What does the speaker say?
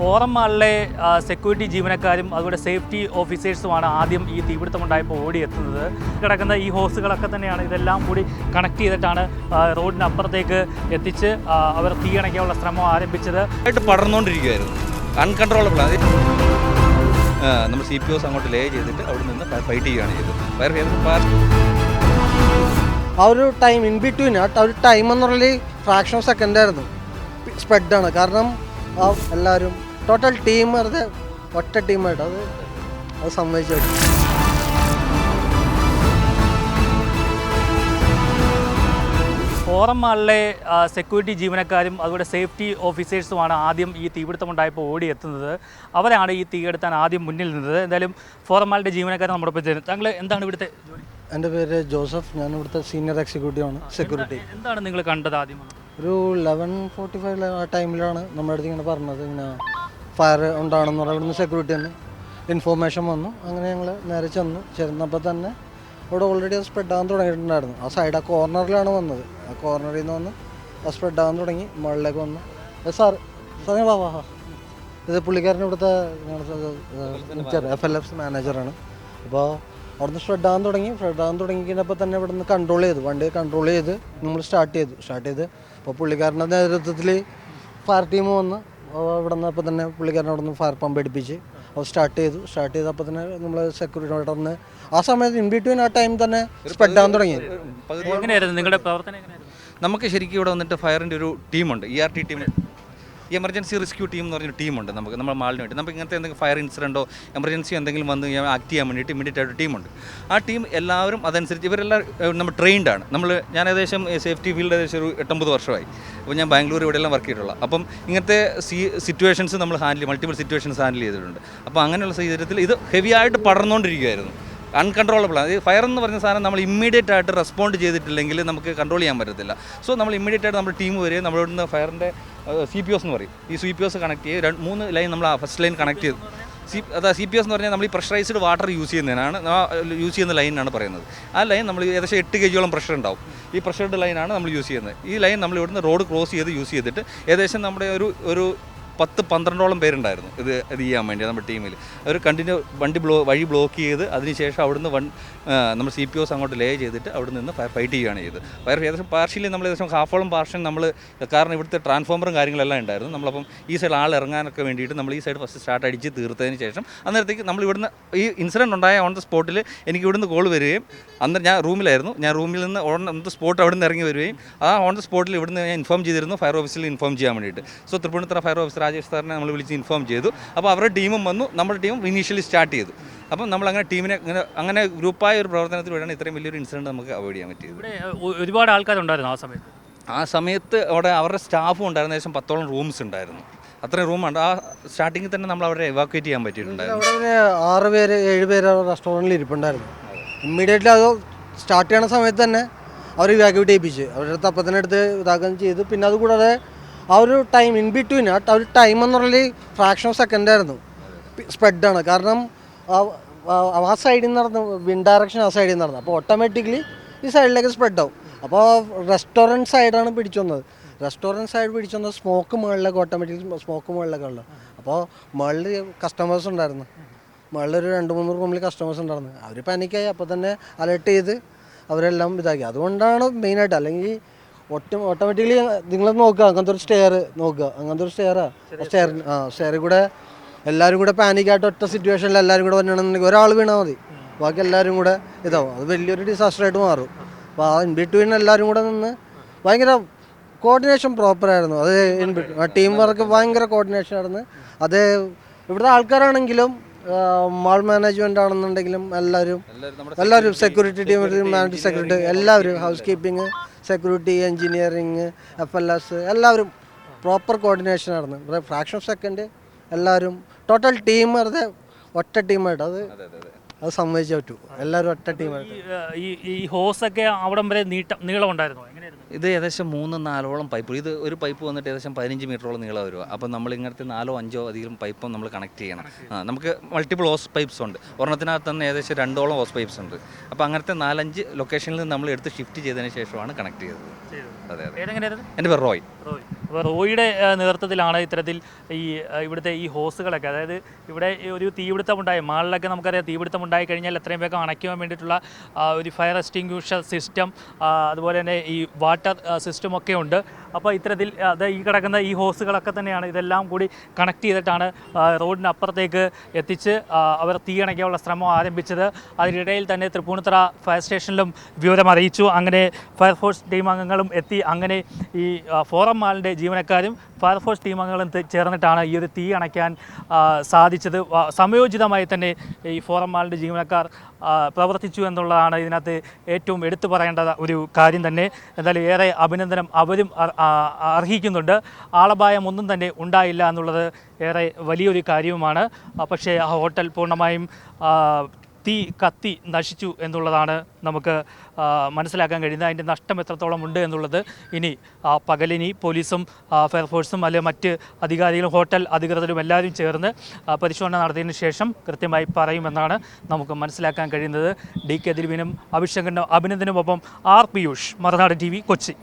Forum മാളിലെ security ജീവനക്കാരും അതുപോലെ safety ഓഫീസേഴ്സുമാണ് ആദ്യം ഈ തീപിടുത്തമുണ്ടായപ്പോൾ ഓടിയെത്തുന്നത്. കിടക്കുന്ന ഈ ഹോസുകളൊക്കെ തന്നെയാണ് ഇതെല്ലാം കൂടി കണക്ട് ചെയ്തിട്ടാണ് റോഡിനപ്പുറത്തേക്ക് എത്തിച്ച് അവർ തീയണയ്ക്കാനുള്ള ശ്രമം ആരംഭിച്ചത്. ആയിട്ട് പടർന്നുകൊണ്ടിരിക്കുകയായിരുന്നു അൺകൺട്രോളബിൾ അത് ആ, നമ്മൾ സി പി ഒസ് അങ്ങോട്ട് ലേ ചെയ്തിട്ട് അവിടെ നിന്ന് ഫൈറ്റ് ചെയ്യുകയാണ് ചെയ്തത്. ഫയർ ഫയർ ആ ഒരു ടൈം ഇൻ ബിറ്റ്വീൻ ആ ഒരു ടൈം എന്ന് പറഞ്ഞാൽ ഫ്രാക്ഷൻ ഓഫ് സെക്കൻഡ് ആയിരുന്നു. സ്പ്രെഡാണ് കാരണം എല്ലാവരും ടോട്ടൽ ടീം വെറുതെ ഒറ്റ ടീമായിട്ട് അത് അത് സമ്മതിച്ചു. ഫോറം മാളിലെ സെക്യൂരിറ്റി ജീവനക്കാരും അതുപോലെ സേഫ്റ്റി ഓഫീസേഴ്സുമാണ് ആദ്യം ഈ തീപിടുത്തമുണ്ടായപ്പോൾ ഓടിയെത്തുന്നത്. അവരാണ് ഈ തീയെടുത്താൻ ആദ്യം മുന്നിൽ നിന്നത്. എന്തായാലും ഫോറം മാളിന്റെ ജീവനക്കാരെ നമ്മുടെ ഒപ്പം ചേരുന്നത് താങ്കൾ എന്താണ് ഇവിടുത്തെ എന്റെ പേര് ജോസഫ്. ഞാൻ ഇവിടുത്തെ സീനിയർ എക്സിക്യൂട്ടീവ് ആണ് സെക്യൂരിറ്റി എന്താണ് നിങ്ങൾ കണ്ടത് ആദ്യം ഒരു ലെവൻ ഫോർട്ടി ഫൈവ് ആ ടൈമിലാണ് നമ്മുടെ അടുത്ത് ഇങ്ങനെ പറഞ്ഞത്. ഇങ്ങനെ ഫയർ ഉണ്ടാണെന്ന് പറഞ്ഞാൽ ഇവിടുന്ന് സെക്യൂരിറ്റി തന്നെ ഇൻഫോർമേഷൻ വന്നു. അങ്ങനെ ഞങ്ങൾ നേരെ ചെന്നു. ചെന്നപ്പോൾ തന്നെ അവിടെ ഓൾറെഡി അത് സ്പ്രെഡ് ആകാൻ തുടങ്ങിയിട്ടുണ്ടായിരുന്നു. ആ സൈഡ് ആ കോർണറിലാണ് വന്നത്. ആ കോർണറിൽ നിന്ന് വന്ന് അത് സ്പ്രെഡ് ആകാൻ തുടങ്ങി. മുകളിലേക്ക് വന്നു സാർ സാർ വാ വാ. ഇത് പുള്ളിക്കാരൻ ഇവിടുത്തെ എഫ് എൽ എഫ് മാനേജറാണ് അപ്പോൾ അവിടുന്ന് സ്പ്രെഡ് ആകാൻ തുടങ്ങി. സ്പ്രെഡ് ആകാൻ തുടങ്ങി തന്നെ ഇവിടുന്ന് കൺട്രോൾ ചെയ്തു. വണ്ടി കൺട്രോൾ ചെയ്ത് നമ്മൾ സ്റ്റാർട്ട് ചെയ്തു. സ്റ്റാർട്ട് ചെയ്ത് അപ്പോൾ പുള്ളിക്കാരന്റെ നേതൃത്വത്തിൽ ഫയർ ടീം വന്ന് ഇവിടെ നിന്ന് അപ്പോൾ തന്നെ പുള്ളിക്കാരൻ അവിടെ നിന്ന് ഫയർ പമ്പ് എടുപ്പിച്ച് അപ്പോൾ സ്റ്റാർട്ട് ചെയ്തു. സ്റ്റാർട്ട് ചെയ്തപ്പോൾ തന്നെ നമ്മൾ സെക്യൂരിറ്റി അവിടെ ആ സമയത്ത് ഇൻ ബിറ്റ്വീൻ ആ ടൈം തന്നെ സ്പ്രെഡ് ആകാൻ തുടങ്ങി. നിങ്ങളുടെ പ്രവർത്തനം നമുക്ക് ശരിക്കും ഇവിടെ വന്നിട്ട് ഫയറിന്റെ ഒരു ടീമുണ്ട് ഇ ആർ ടി ടീം ഈ എമർജൻസി റെസ്ക്യൂ ടീം എന്ന് പറഞ്ഞൊരു ടീമുണ്ട് നമുക്ക് നമ്മുടെ മാളിന് വേണ്ടി. നമുക്ക് ഇങ്ങനത്തെ എന്തെങ്കിലും ഫയർ ഇൻസിഡന്റോ എമർജൻസി എന്തെങ്കിലും വന്ന് ആക്ട് ചെയ്യാൻ വേണ്ടിയിട്ട് ഇമ്മീഡിയറ്റ് ആയിട്ട് ടീമുണ്ട്. ആ ടീം എല്ലാവരും അതനുസരിച്ച് ഇവരെല്ലാം നമ്മൾ ട്രെയിൻഡ് ആണ്. നമ്മൾ ഞാൻ ഏകദേശം സേഫ്റ്റി ഫീൽഡ് ഏകദേശം ഒരു എട്ടൊമ്പത് വർഷമായി. അപ്പോൾ ഞാൻ ബാംഗ്ലൂർ ഇവിടെയെല്ലാം വർക്ക് ചെയ്തിട്ടുള്ള. അപ്പം ഇങ്ങനത്തെ സി സിറ്റുവേഷൻസ് നമ്മൾ ഹാൻഡിൽ മൾട്ടിപ്പിൾ സിറ്റുവേഷൻസ് ഹാൻഡിൽ ചെയ്തിട്ടുണ്ട്. അപ്പോൾ അങ്ങനെയുള്ള സാഹചര്യത്തിൽ ഇത് ഹെവി ആയിട്ട് പടർന്നുകൊണ്ടിരിക്കുകയായിരുന്നു അൺകൺട്രോളബിൾ ആണ്. ഫയർ എന്ന് പറഞ്ഞ സാധനം നമ്മൾ ഇമ്മീഡിയറ്റ് ആയിട്ട് റെസ്പോണ്ട് ചെയ്തിട്ടില്ലെങ്കിൽ നമുക്ക് കൺട്രോൾ ചെയ്യാൻ പറ്റത്തില്ല. സോ നമ്മൾ ഇമ്മീഡിയറ്റ് ആയിട്ട് നമ്മുടെ ടീം വരികയും നമ്മുടെ ഇവിടുന്ന് ഫയറിന്റെ സി പി ഒസ് എന്ന് പറയും. ഈ സി പി ഒസ് കണക്ട് ചെയ്ത് രണ്ട് മൂന്ന് ലൈൻ നമ്മൾ ആ ഫസ്റ്റ് ലൈൻ കണക്ട് ചെയ്ത്. സി അതാ സി പി എസ് എന്ന് പറഞ്ഞാൽ നമ്മൾ ഈ പ്രഷറൈസ്ഡ് വാട്ടർ യൂസ് ചെയ്യുന്നതിനാണ് യൂസ് ചെയ്യുന്ന ലൈനാണ് പറയുന്നത്. ആ ലൈൻ നമ്മൾ ഏകദേശം എട്ട് കെ ജിയോളം പ്രഷർ ഉണ്ടാവും. ഈ പ്രഷർഡ് ലൈനാണ് നമ്മൾ യൂസ് ചെയ്യുന്നത്. ഈ ലൈൻ നമ്മൾ ഇവിടുന്ന് റോഡ് ക്രോസ് ചെയ്ത് യൂസ് ചെയ്തിട്ട് ഏകദേശം നമ്മുടെ ഒരു ഒരു പത്ത് പന്ത്രണ്ടോളം പേരുണ്ടായിരുന്നു ഇത് ഇത് ചെയ്യാൻ വേണ്ടി നമ്മുടെ ടീമിൽ അവർ കണ്ടിന്യൂ വണ്ടി ബ്ലോ വഴി ബ്ലോക്ക് ചെയ്ത് അതിനുശേഷം അവിടുന്ന് വൺ നമ്മൾ സി പി ഒസ് അങ്ങോട്ട് ലേ ചെയ്തിട്ട് അവിടെ നിന്ന് ഫൈറ്റ് ചെയ്യുകയാണ് ചെയ്തത്. ഫയർ ഏകദേശം പാർഷ്യലി നമ്മൾ ഏകദേശം ഹാഫോളം പാർഷ്യൻ നമ്മൾ കാരണം ഇവിടുത്തെ ട്രാൻസ്ഫോമറും കാര്യങ്ങളെല്ലാം ഉണ്ടായിരുന്നു. നമ്മളപ്പം ഈ സൈഡ് ആൾ ഇറങ്ങാനൊക്കെ വേണ്ടിയിട്ട് നമ്മൾ ഈ സൈഡ് ഫസ്റ്റ് സ്റ്റാർട്ട് അടിച്ച് തീർത്തതിന് ശേഷം അന്നേരത്തേക്ക് നമ്മൾ ഇവിടുന്ന് ഈ ഇൻസിഡന്റ് ഉണ്ടായ ഓൺ ദ സ്പോട്ടിൽ എനിക്ക് ഇവിടുന്ന് കോൾ വരികയും അന്ന് ഞാൻ റൂമിലായിരുന്നു. ഞാൻ റൂമിൽ നിന്ന് ഓൺ ദ സ്പോട്ട് അവിടെ നിന്ന് ഇറങ്ങി വരികയും ആ ഓൺ ദ സ്പോട്ടിൽ ഇവിടുന്ന് ഞാൻ ഇൻഫോം ചെയ്തിരുന്നു ഫയർ ഓഫീസിൽ ഇൻഫോം ചെയ്യാൻ വേണ്ടിയിട്ട്. So Tripunithura fire officer Rajesh സാറിനെ നമ്മൾ വിളിച്ച് ഇൻഫോം ചെയ്തു. അപ്പോൾ അവരുടെ ടീമും വന്നു. നമ്മുടെ ടീമും ഇനീഷ്യലി സ്റ്റാർട്ട് ചെയ്തു. അപ്പം നമ്മൾ അങ്ങനെ ടീമിനെ അങ്ങനെ അങ്ങനെ ഗ്രൂപ്പായ ഒരു പ്രവർത്തനത്തിലൂടെയാണ് ഇത്രയും വലിയൊരു ഇൻസിഡന്റ് നമുക്ക് അവോയ്ഡ് ചെയ്യാൻ പറ്റിയത്. ഒരുപാട് ആൾക്കാരുണ്ടായിരുന്നു ആ സമയത്ത്? ആ സമയത്ത് അവിടെ അവരുടെ സ്റ്റാഫും ഉണ്ടായിരുന്ന. ഏകദേശം പത്തോളം റൂംസ് ഉണ്ടായിരുന്നു. അത്രയും റൂമുണ്ട് ആ സ്റ്റാർട്ടിങ്ങിൽ തന്നെ നമ്മൾ അവരെ എവാക്വേറ്റ് ചെയ്യാൻ പറ്റിയിട്ടുണ്ടായിരുന്നു. അവിടെ ആറ് പേര് ഏഴ് പേര് റെസ്റ്റോറന്റിൽ ഇരിപ്പുണ്ടായിരുന്നു. ഇമ്മീഡിയറ്റ്ലി അത് സ്റ്റാർട്ട് ചെയ്യണ സമയത്ത് തന്നെ അവർ ഇവാക്യുവേറ്റ് ചെയ്യിപ്പിച്ച്. അവരുടെ അടുത്ത് അപ്പം തന്നെ എടുത്ത് ഇതാക്കുകയും ചെയ്തു. പിന്നെ അതുകൂടാതെ ആ ഒരു ടൈം ഇൻ ബിറ്റ്വീൻ ആ ഒരു ടൈം പറഞ്ഞാൽ ഫ്രാക്ഷൻ ഓഫ് സെക്കൻഡ് ആയിരുന്നു. സ്പ്രെഡാണ് കാരണം ആ- സൈഡിൽ നിന്ന് നടന്നു വിൻ ഡയറക്ഷൻ ആ സൈഡിൽ നിന്ന് നടന്നു. അപ്പോൾ ഓട്ടോമാറ്റിക്കലി ഈ സൈഡിലേക്ക് സ്പ്രെഡ് ആവും. അപ്പോൾ റെസ്റ്റോറന്റ് സൈഡാണ് പിടിച്ചു വന്നത്. റെസ്റ്റോറന്റ് സൈഡ് പിടിച്ചു വന്നത് സ്മോക്ക് മുകളിലേക്ക് ഓട്ടോമാറ്റിക്കലി സ്മോക്ക് മുകളിലേക്ക് ഉള്ളത് അപ്പോൾ മുകളിൽ കസ്റ്റമേഴ്സ് ഉണ്ടായിരുന്നു. മുകളിൽ ഒരു രണ്ട് മൂന്ന് റൂമിൽ കസ്റ്റമേഴ്സ് ഉണ്ടായിരുന്നു. അവർ പാനിക്കായി അപ്പോൾ തന്നെ അലേർട്ട് ചെയ്ത് അവരെല്ലാം ഇതാക്കി. അതുകൊണ്ടാണ് മെയിനായിട്ട് അല്ലെങ്കിൽ ഒട്ടും ഓട്ടോമാറ്റിക്കലി നിങ്ങൾ നോക്കുക. അങ്ങനത്തെ ഒരു സ്റ്റെയർ നോക്കുക. അങ്ങനത്തെ ഒരു സ്റ്റെയറാ സ്റ്റെയർ ആ സ്റ്റെയറിൽ കൂടെ എല്ലാവരും കൂടെ പാനിക്കായിട്ട് ഒറ്റ സിറ്റുവേഷനിൽ എല്ലാവരും കൂടെ വന്നിട്ടുണ്ടെങ്കിൽ ഒരാൾ വീണാൽ മതി. ബാക്കി എല്ലാവരും കൂടെ ഇതാവും. അത് വലിയൊരു ഡിസാസ്റ്റർ ആയിട്ട് മാറും. അപ്പോൾ ആ ഇൻ ബിറ്റ്വീൻ എല്ലാവരും കൂടെ നിന്ന് ഭയങ്കര കോർഡിനേഷൻ പ്രോപ്പറായിരുന്നു അത് ടീം വർക്ക് ഭയങ്കര കോർഡിനേഷൻ ആയിരുന്നു. അത് ഇവിടുത്തെ ആൾക്കാരാണെങ്കിലും മാൾ മാനേജ്മെന്റ് ആണെന്നുണ്ടെങ്കിലും എല്ലാവരും എല്ലാവരും സെക്യൂരിറ്റി ടീം മാനേജ് സെക്യൂരിറ്റി എല്ലാവരും housekeeping security engineering F L S എല്ലാവരും പ്രോപ്പർ കോർഡിനേഷൻ നടന്നു. ഫ്രാക്ഷൻ സെക്കൻഡ് എല്ലാവരും ടോട്ടൽ ടീം വെറുതെ ഒറ്റ ടീമായിട്ട് അത്. അത് സമ്മതിച്ചേ പറ്റൂ. എല്ലാവരും ഒറ്റ ടീമാണ് ഈ, ഈ ഹോസൊക്കെ അവിടം വരെ നീട്ടം നീളം ഉണ്ടായിരുന്നു എങ്ങനെയായിരുന്നു? ഇത് ഏകദേശം മൂന്ന് നാലോളം പൈപ്പ് ഇത് ഒരു പൈപ്പ് വന്നിട്ട് ഏകദേശം പതിനഞ്ച് മീറ്ററോളം നീളം വരും. അപ്പം നമ്മൾ ഇങ്ങനത്തെ നാലോ അഞ്ചോ അധികം പൈപ്പും നമ്മൾ കണക്ട് ചെയ്യണം. നമുക്ക് മൾട്ടിപ്പിൾ ഹോസ് പൈപ്പ്സ് ഉണ്ട്. ഒരെണ്ണത്തിനകത്ത് തന്നെ ഏകദേശം രണ്ടോളം ഹോസ് പൈപ്പ്സ് ഉണ്ട്. അപ്പോൾ അങ്ങനത്തെ നാലഞ്ച് ലൊക്കേഷനിൽ നിന്ന് നമ്മൾ എടുത്ത് ഷിഫ്റ്റ് ചെയ്തതിന് ശേഷമാണ് കണക്ട് ചെയ്തത്. അതെ അതെ. എന്റെ പേര് റോയ്. റോയ്. അപ്പോൾ റോയിയുടെ നേതൃത്വത്തിലാണ് ഇത്തരത്തിൽ ഈ ഇവിടുത്തെ ഈ ഹോസുകളൊക്കെ. അതായത് ഇവിടെ ഒരു തീപിടുത്തം ഉണ്ടായി മാളിലൊക്കെ നമുക്കറിയാം തീപിടുത്തം ഉണ്ടായി കഴിഞ്ഞാൽ എത്രയും വേഗം അണയ്ക്കുവാൻ വേണ്ടിയിട്ടുള്ള ഒരു ഫയർ എക്സ്റ്റിങ്ക്യൂഷർ സിസ്റ്റം അതുപോലെ തന്നെ ഈ വാട്ടർ സിസ്റ്റം ഒക്കെ ഉണ്ട്. അപ്പോൾ ഇത്തരത്തിൽ അത് ഈ കിടക്കുന്ന ഈ ഹോസുകളൊക്കെ തന്നെയാണ് ഇതെല്ലാം കൂടി കണക്ട് ചെയ്തിട്ടാണ് ആ, റോഡിന് അപ്പുറത്തേക്ക് എത്തിച്ച് അവർ തീ അണയ്ക്കാനുള്ള ശ്രമം ആരംഭിച്ചത്. അതിനിടയിൽ തന്നെ തൃപ്പൂണിത്തറ ഫയർ സ്റ്റേഷനിലും വിവരം അറിയിച്ചു. അങ്ങനെ ഫയർഫോഴ്സ് ടീം അംഗങ്ങളും എത്തി. അങ്ങനെ ഈ ഫോറം മാളിന്റെ ജീവനക്കാരും ഫയർഫോഴ്സ് ടീം അംഗങ്ങളും തെ- ചേർന്നിട്ടാണ് ഈ ഒരു തീ അണയ്ക്കാൻ സാധിച്ചത്? സമയോചിതമായി തന്നെ ഈ ഫോറം മാളിന്റെ ജീവനക്കാർ പ്രവർത്തിച്ചു എന്നുള്ളതാണ് ഇതിനകത്ത് ഏറ്റവും എടുത്തു പറയേണ്ട ഒരു കാര്യം തന്നെ. എന്തായാലും ഏറെ അഭിനന്ദനം അവരും അർഹിക്കുന്നുണ്ട്. ആളപായം ഒന്നും തന്നെ ഉണ്ടായില്ല എന്നുള്ളത് ഏറെ വലിയൊരു കാര്യവുമാണ്. പക്ഷേ ആ ഹോട്ടൽ പൂർണമായും തീ കത്തി നശിച്ചു എന്നുള്ളതാണ് നമുക്ക് മനസ്സിലാക്കാൻ കഴിയുന്നത്. അതിന്റെ നഷ്ടം എത്രത്തോളം ഉണ്ട് എന്നുള്ളത് ഇനി പകലിനി പോലീസും ഫയർഫോഴ്സും അല്ലെങ്കിൽ മറ്റ് അധികാരികളും ഹോട്ടൽ അധികൃതരും എല്ലാവരും ചേർന്ന് പരിശോധന നടത്തിയതിന് ശേഷം കൃത്യമായി പറയുമെന്നാണ് നമുക്ക് മനസ്സിലാക്കാൻ കഴിയുന്നത്. ഡി കെ ദിലീപിനും അഭിഷേകനും അഭിനന്ദനുമൊപ്പം ആർ പിയൂഷ് മറുനാട് ടി കൊച്ചി.